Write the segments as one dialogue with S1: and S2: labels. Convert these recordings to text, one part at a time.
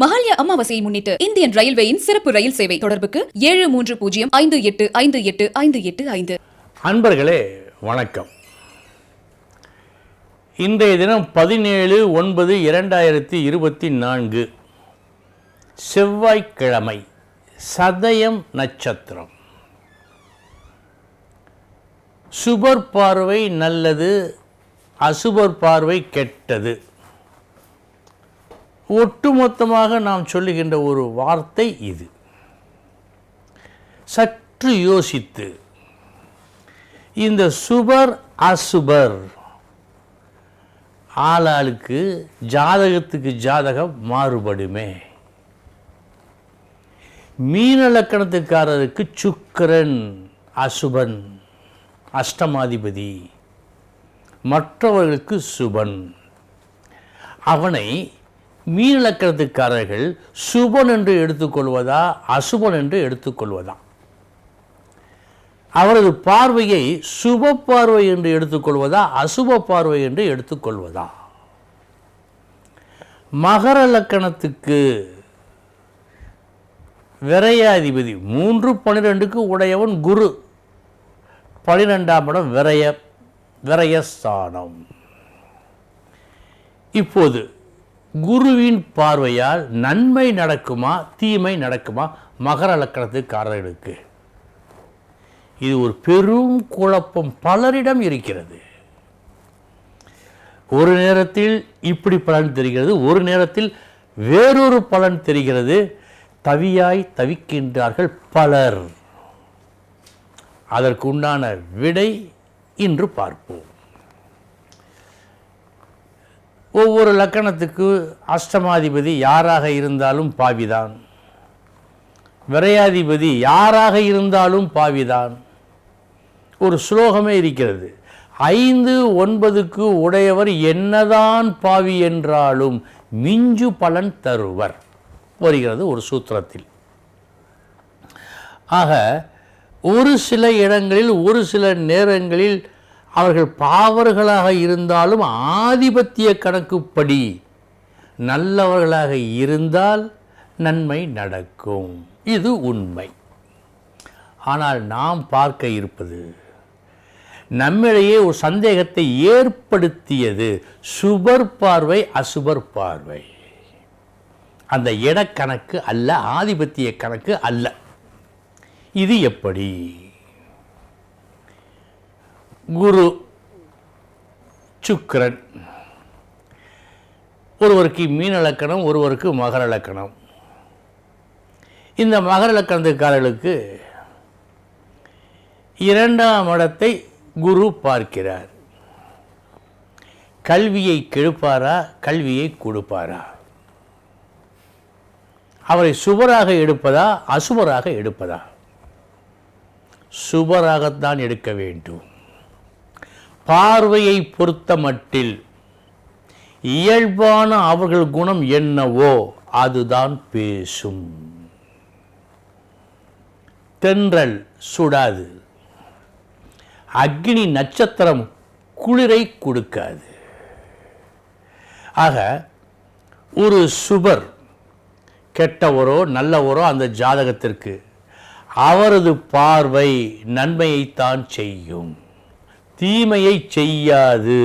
S1: மகாலய அமாவாசையை முன்னிட்டு இந்தியன் ரயில்வேயின் சிறப்பு ரயில் சேவை தொடர்புக்கு ஏழு மூன்று பூஜ்ஜியம் ஐந்து எட்டு ஐந்து எட்டு ஐந்து எட்டு ஐந்து.
S2: அன்பர்களே வணக்கம். இன்றைய தினம் பதினேழு ஒன்பது இரண்டாயிரத்தி இருபத்தி நான்கு. செவ்வாய்க்கிழமை சதயம் நட்சத்திரம். சுபர் பார்வை நல்லது அசுபர் பார்வை கெட்டது. ஒட்டுமொத்தமாக நாம் சொல்லுகின்ற ஒரு வார்த்தை இது. சற்று யோசித்து. இந்த சுபர் அசுபர் ஆளாளுக்கு ஜாதகத்துக்கு ஜாதகம் மாறுபடுமே. மீனலக்கணத்துக்காரருக்கு சுக்கிரன் அசுபன் அஷ்டமாதிபதி மற்றவர்களுக்கு சுபன். அவனை மீனலக்கணத்துக்காரர்கள் சுபன் என்று எடுத்துக்கொள்வதா அசுபன் என்று எடுத்துக்கொள்வதா? அவரது பார்வையை சுப பார்வை என்று எடுத்துக்கொள்வதா அசுப பார்வை என்று எடுத்துக்கொள்வதா? மகர லக்கணத்துக்கு விரையாதிபதி மூன்று பன்னிரெண்டுக்கு உடையவன் குரு. பனிரெண்டாம் இடம் விரய விரயஸ்தானம். இப்போது குருவின் பார்வையால் நன்மை நடக்குமா தீமை நடக்குமா? மகர லக்கணத்துக்காரர்களுக்கு இது ஒரு பெரும் குழப்பம் பலரிடம் இருக்கிறது. ஒரு நேரத்தில் இப்படி பலன் தெரிகிறது ஒரு நேரத்தில் வேறொரு பலன் தெரிகிறது. தவியாய் தவிக்கின்றார்கள் பலர். அதற்குண்டான விடை இன்று பார்ப்போம். ஒவ்வொரு லக்கணத்துக்கு அஷ்டமாதிபதி யாராக இருந்தாலும் பாவிதான். விரையாதிபதி யாராக இருந்தாலும் பாவிதான். ஒரு ஸ்லோகமே இருக்கிறது. ஐந்து ஒன்பதுக்கு உடையவர் என்னதான் பாவி என்றாலும் மிஞ்சு பலன் தருவர் வருகிறது ஒரு சூத்திரத்தில். ஆக ஒரு சில இடங்களில் ஒரு சில நேரங்களில் அவர்கள் பாவர்களாக இருந்தாலும் ஆதிபத்திய கணக்குப்படி நல்லவர்களாக இருந்தால் நன்மை நடக்கும். இது உண்மை. ஆனால் நாம் பார்க்க இருப்பது நம்மிடையே ஒரு சந்தேகத்தை ஏற்படுத்தியது சுபர் பார்வை அசுபர் பார்வை. அந்த இடக்கணக்கு அல்ல ஆதிபத்திய கணக்கு அல்ல. இது எப்படி? குரு சுக்கரன். ஒருவருக்கு மீன் இலக்கணம் ஒருவருக்கு மகர இலக்கணம் இந்த மகர இலக்கணத்துக்காரர்களுக்கு இரண்டாம் இடத்தை குரு பார்க்கிறார். கல்வியை கெடுப்பாரா கல்வியை கொடுப்பாரா? அவரை சுபராக எடுப்பதா அசுபராக எடுப்பதா? சுபராகத்தான் எடுக்க வேண்டும். பார்வையை பொறுத்த மட்டில் இயல்பான அவர்கள் குணம் என்னவோ அதுதான் பேசும். தென்றல் சுடாது. அக்னி நட்சத்திரம் குளிரை கொடுக்காது. ஆக ஒரு சுபர் கெட்டவரோ நல்லவரோ அந்த ஜாதகத்திற்கு அவரது பார்வை நன்மையைத்தான் செய்யும். தீமையை செய்யாது.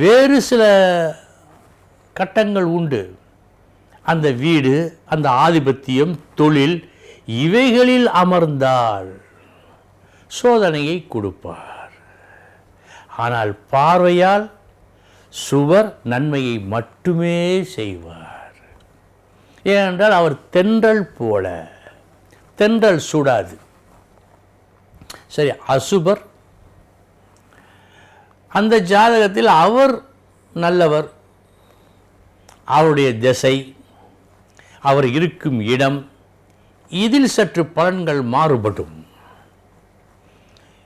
S2: வேறு சில கட்டங்கள் உண்டு. அந்த வீடு அந்த ஆதிபத்தியம் தொழில் இவைகளில் அமர்ந்தால் சோதனையை கொடுப்பார். ஆனால் பார்வையால் சுவர் நன்மையை மட்டுமே செய்வார். ஏனென்றால் அவர் தென்றல் போல தென்றல் சுடாது. சரி அசுபர். அந்த ஜாதகத்தில் அவர் நல்லவர். அவருடைய திசை அவர் இருக்கும் இடம் இதில் சற்று பலன்கள் மாறுபடும்.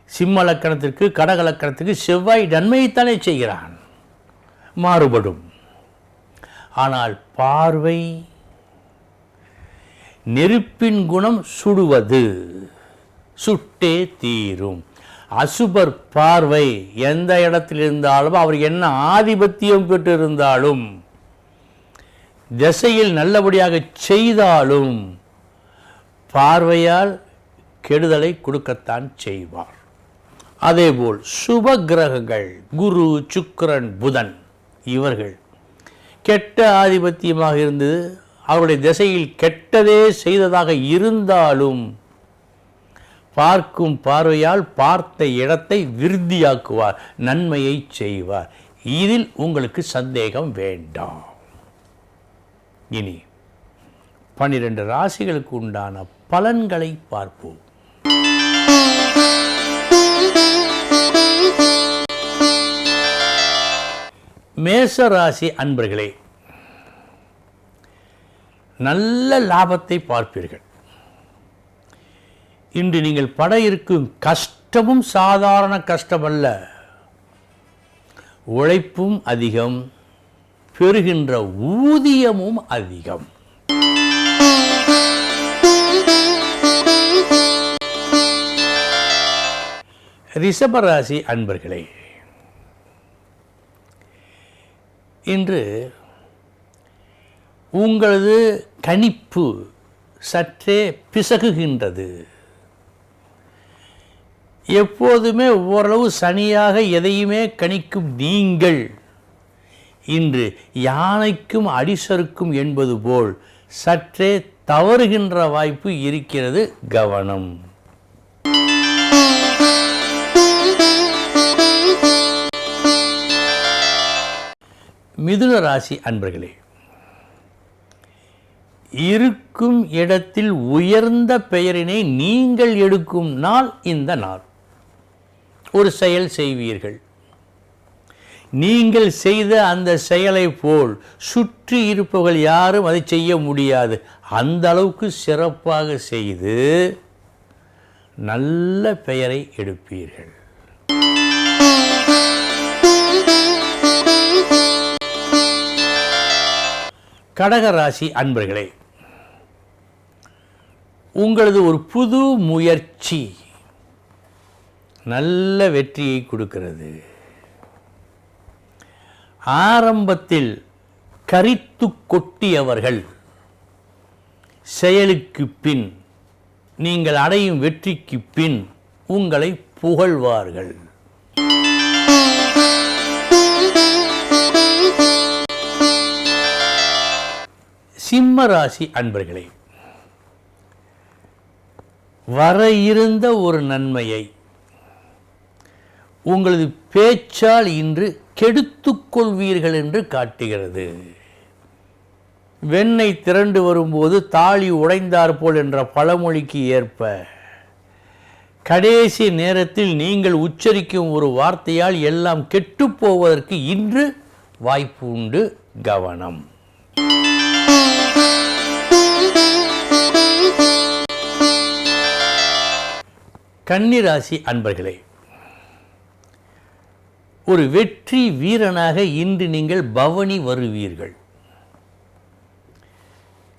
S2: சிம்ம லக்கணத்திற்கு கடக லக்கணத்திற்கு செவ்வாய் நன்மையைத்தானே செய்கிறான். மாறுபடும். ஆனால் பார்வை நெருப்பின் குணம் சுடுவது. சுட்டே தீரும். அசுபர் பார்வை எந்த இடத்தில் இருந்தாலும் அவர் என்ன ஆதிபத்தியம் பெற்றிருந்தாலும் திசையில் நல்லபடியாக செய்தாலும் பார்வையால் கெடுதலை கொடுக்கத்தான் செய்வார். அதேபோல் சுப கிரகங்கள் குரு சுக்கரன் புதன் இவர்கள் கெட்ட ஆதிபத்தியமாக இருந்தது. அவருடைய திசையில் கெட்டதே செய்ததாக இருந்தாலும் பார்க்கும் பார்வையால் பார்த்த இடத்தை விருத்தியாக்குவார் நன்மையை செய்வார். இதில் உங்களுக்கு சந்தேகம் வேண்டாம். இனி பன்னிரண்டு ராசிகளுக்கு உண்டான பலன்களை பார்ப்போம். மேச ராசி அன்பர்களே நல்ல லாபத்தை பார்ப்பீர்கள். இன்று நீங்கள் பட இருக்கும் கஷ்டமும் சாதாரண கஷ்டமல்ல. உழைப்பும் அதிகம் பெறுகின்ற ஊதியமும் அதிகம். ரிஷபராசி அன்பர்களே இன்று உங்களது கணிப்பு சற்றே பிசகுகின்றது. எப்போதுமே ஓரளவு சனியாக எதையுமே கணிக்கும் நீங்கள். இன்று யானைக்கும் அடிசருக்கும் என்பது போல் சற்றே தவறுகின்ற வாய்ப்பு இருக்கிறது கவனம். மிதுன ராசி அன்பர்களே இருக்கும் இடத்தில் உயர்ந்த பெயரினை நீங்கள் எடுக்கும் நாள் இந்த நாள். ஒரு செயல் செய்வீர்கள். நீங்கள் செய்த அந்த செயலை போல் சுற்றி இருப்பவர்கள் யாரும் அதை செய்ய முடியாது. அந்த அளவுக்கு சிறப்பாக செய்து நல்ல பெயரை எடுப்பீர்கள். கடகராசி அன்பர்களே உங்களது ஒரு புது முயற்சி நல்ல வெற்றியை கொடுக்கிறது. ஆரம்பத்தில் கரித்து கொட்டியவர்கள் செயலுக்கு பின் நீங்கள் அடையும் வெற்றிக்கு பின் உங்களை புகழ்வார்கள். சிம்ம ராசி அன்பர்களே வர இருந்த ஒரு நன்மையை உங்களது பேச்சால் இன்று கெடுத்துக்கொள்வீர்கள் என்று காட்டுகிறது. வெண்ணை திரண்டு வரும்போது தாலி உடைந்தாற்போல் என்ற பழமொழிக்கு ஏற்ப கடைசி நேரத்தில் நீங்கள் உச்சரிக்கும் ஒரு வார்த்தையால் எல்லாம் கெட்டுப் போவதற்கு இன்று வாய்ப்பு உண்டு கவனம். கன்னிராசி அன்பர்களே ஒரு வெற்றி வீரனாக இன்று நீங்கள் பவனி வருவீர்கள்.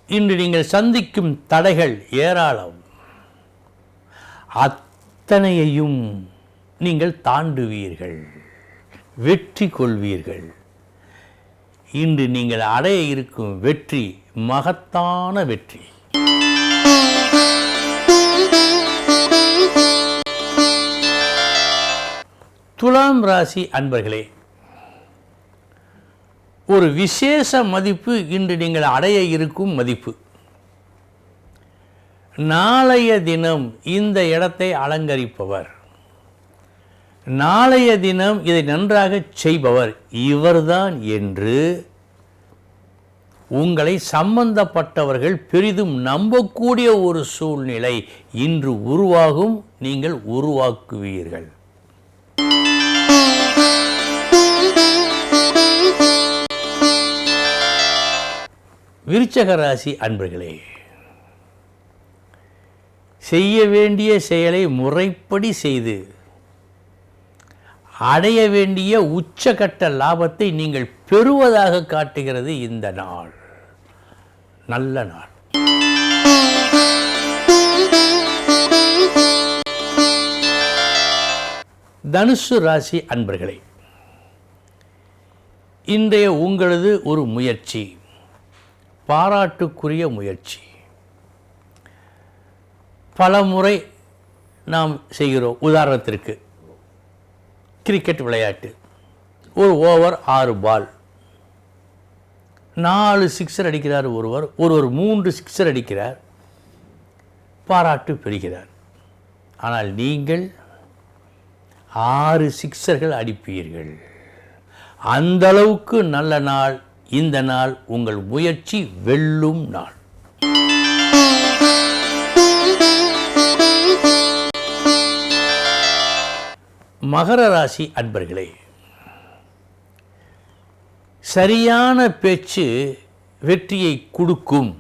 S2: இன்று நீங்கள் சந்திக்கும் தடைகள் ஏராளம். அத்தனையையும் நீங்கள் தாண்டுவீர்கள். வெற்றி கொள்வீர்கள். இன்று நீங்கள் அடைய இருக்கும் வெற்றி மகத்தான வெற்றி. துலாம் ராசி அன்பர்களே ஒரு விசேஷ மதிப்பு இன்று நீங்கள் அடைய இருக்கும் மதிப்பு. நாளைய தினம் இந்த இடத்தை அலங்கரிப்பவர். நாளைய தினம் இதை நன்றாக செய்பவர் இவர்தான் என்று உங்களை சம்பந்தப்பட்டவர்கள் பெரிதும் நம்பக்கூடிய ஒரு சூழ்நிலை இன்று உருவாகும் நீங்கள் உருவாக்குவீர்கள். விருச்சக ராசி அன்பர்களே செய்ய வேண்டிய செயலை முறைப்படி செய்து அடைய வேண்டிய உச்சகட்ட லாபத்தை நீங்கள் பெறுவதாக காட்டுகிறது இந்த நாள். நல்ல நாள். தனுசு ராசி அன்பர்களே இன்றைய உங்களது ஒரு முயற்சி. பாராட்டுக்குரிய முயற்சி. பல முறை நாம் செய்கிறோம். உதாரணத்திற்கு கிரிக்கெட் விளையாட்டு. ஒரு ஓவர் ஆறு பால் நாலு சிக்ஸர் அடிக்கிறார் ஒருவர். ஒருவர் மூன்று சிக்ஸர் அடிக்கிறார். பாராட்டு பெறுகிறார். ஆனால் நீங்கள் ஆறு சிக்ஸர்கள் அடிப்பீர்கள். அந்த அளவுக்கு நல்ல நாள் இந்த நாள் உங்கள் முயற்சி வெல்லும் நாள். மகர ராசி அன்பர்களே சரியான பேச்சு வெற்றியை கொடுக்கும்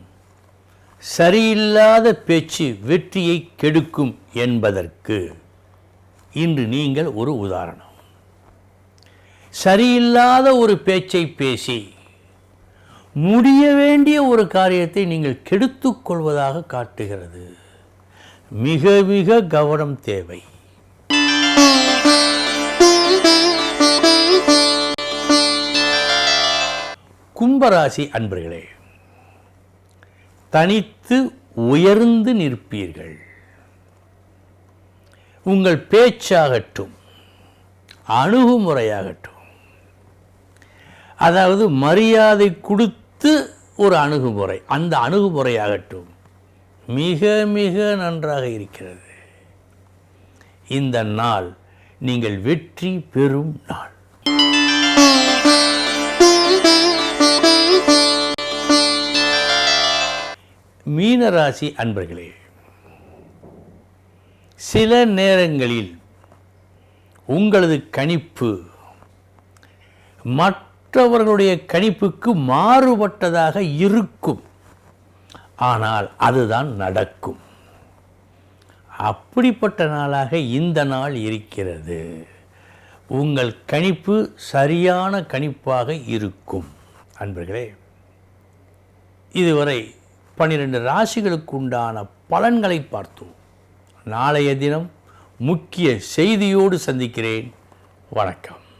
S2: சரியில்லாத பேச்சு வெற்றியை கெடுக்கும் என்பதற்கு இன்று நீங்கள் ஒரு உதாரணம். சரியில்லாத ஒரு பேச்சை பேசி முடிய வேண்டிய ஒரு காரியத்தை நீங்கள் கெடுத்துக் கொள்வதாக காட்டுகிறது. மிக மிக கவனம் தேவை. கும்பராசி அன்பர்களே தனித்து உயர்ந்து நிற்பீர்கள். உங்கள் பேச்சாகட்டும் அணுகுமுறையாகட்டும் அதாவது மரியாதை கொடுத்து ஒரு அணுகுமுறை. அந்த அணுகுமுறையாகட்டும் மிக மிக நன்றாக இருக்கிறது. இந்த நாள் நீங்கள் வெற்றி பெறும் நாள். மீனராசி அன்பர்களே சில நேரங்களில் உங்களது கணிப்பு மற்ற மற்றவர்களுடைய கணிப்புக்கு மாறுபட்டதாக இருக்கும். ஆனால் அதுதான் நடக்கும். அப்படிப்பட்ட நாளாக இந்த நாள் இருக்கிறது. உங்கள் கணிப்பு சரியான கணிப்பாக இருக்கும். அன்பர்களே இதுவரை பன்னிரண்டு ராசிகளுக்கு உண்டான பலன்களை பார்த்தோம். நாளைய தினம் முக்கிய செய்தியோடு சந்திக்கிறேன். வணக்கம்.